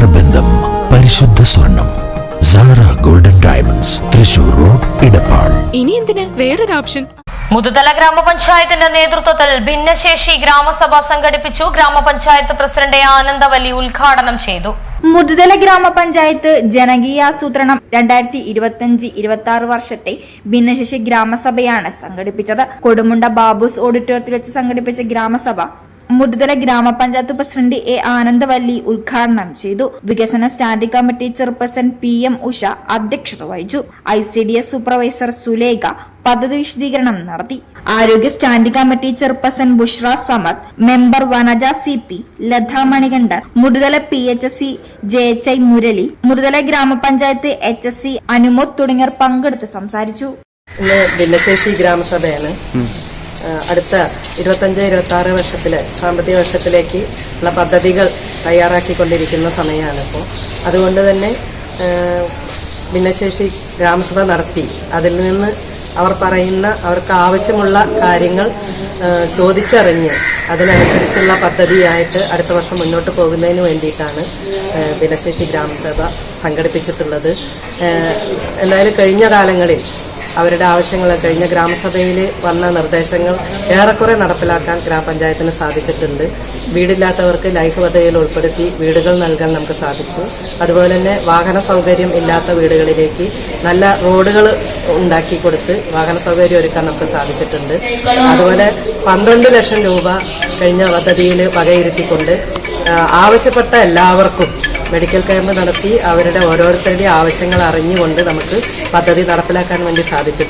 നേത്രബന്ധം പരിശുദ്ധ സ്വർണം Sara golden diamonds Thrissur road Edappal ഇനി എന്തിന്? വേറൊരു ഓപ്ഷൻ. മുതുതല ഗ്രാമപഞ്ചായത്തിന്റെ നേതൃത്വത്തിൽ ഭിന്നശേഷി ഗ്രാമസഭ സംഘടിപ്പിച്ചു. ഗ്രാമപഞ്ചായത്ത് പ്രസിഡന്റ് ആനന്ദവല്ലി ഉദ്ഘാടനം ചെയ്തു. മുതുതല ഗ്രാമപഞ്ചായത്ത് ജനകീയാസൂത്രണം രണ്ടായിരത്തി ഇരുപത്തിയഞ്ച് ഇരുപത്തി ആറ് വർഷത്തെ ഭിന്നശേഷി ഗ്രാമസഭയാണ് സംഘടിപ്പിച്ചത്. കൊടുമുണ്ട ബാബുസ് ഓഡിറ്റോറിയത്തിൽ വെച്ച് സംഘടിപ്പിച്ച ഗ്രാമസഭ മുതുതല ഗ്രാമപഞ്ചായത്ത് പ്രസിഡന്റ് എ ആനന്ദവല്ലി ഉദ്ഘാടനം ചെയ്തു. വികസന standing committee chairperson P M Usha അധ്യക്ഷത വഹിച്ചു. I C D S supervisor Sulekha പദ്ധതി വിശദീകരണം നടത്തി. ആരോഗ്യ standing committee chairperson Bushra Samad member Vanaja C P Latha Manikandan Muthuthala P H S C J H I Murali Muthuthala ഗ്രാമപഞ്ചായത്ത് H S C Anumod തുടങ്ങിയവർ പങ്കെടുത്ത് സംസാരിച്ചു. ഭിന്നശേഷി ഗ്രാമസഭയാണ്. അടുത്ത ഇരുപത്തഞ്ച് ഇരുപത്തി ആറ് വർഷത്തിലെ സാമ്പത്തിക വർഷത്തിലേക്ക് ഉള്ള പദ്ധതികൾ തയ്യാറാക്കിക്കൊണ്ടിരിക്കുന്ന സമയമാണ് ഇപ്പോൾ അതുകൊണ്ട് തന്നെ ഭിന്നശേഷി ഗ്രാമസഭ നടത്തി. അതിൽ നിന്ന് അവർ പറയുന്ന അവർക്ക് ആവശ്യമുള്ള കാര്യങ്ങൾ ചോദിച്ചറിഞ്ഞ് അതിനനുസരിച്ചുള്ള പദ്ധതിയായിട്ട് അടുത്ത വർഷം മുന്നോട്ട് പോകുന്നതിന് വേണ്ടിയിട്ടാണ് ഭിന്നശേഷി ഗ്രാമസഭ സംഘടിപ്പിച്ചിട്ടുള്ളത്. എന്തായാലും കഴിഞ്ഞ കാലങ്ങളിൽ അവരുടെ ആവശ്യങ്ങൾ കഴിഞ്ഞ ഗ്രാമസഭയിൽ വന്ന നിർദ്ദേശങ്ങൾ ഏറെക്കുറെ നടപ്പിലാക്കാൻ ഗ്രാമപഞ്ചായത്തിന് സാധിച്ചിട്ടുണ്ട്. വീടില്ലാത്തവർക്ക് ലൈഫ് പദ്ധതിയിൽ ഉൾപ്പെടുത്തി വീടുകൾ നൽകാൻ നമുക്ക് സാധിച്ചു. അതുപോലെ തന്നെ വാഹന സൗകര്യം ഇല്ലാത്ത വീടുകളിലേക്ക് നല്ല റോഡുകൾ ഉണ്ടാക്കി കൊടുത്ത് വാഹന സൗകര്യം ഒരുക്കാൻ നമുക്ക് സാധിച്ചിട്ടുണ്ട്. അതുപോലെ പന്ത്രണ്ട് ലക്ഷം രൂപ കഴിഞ്ഞ പദ്ധതിയിൽ വകയിരുത്തിക്കൊണ്ട് ആവശ്യപ്പെട്ട എല്ലാവർക്കും മെഡിക്കൽ ക്യാമ്പ് നടത്തി അവരുടെ ഓരോരുത്തരുടെയും ആവശ്യങ്ങൾ അറിഞ്ഞുകൊണ്ട് നമുക്ക് പദ്ധതി നടപ്പിലാക്കാൻ വേണ്ടി സാധിച്ചിട്ടുണ്ട്.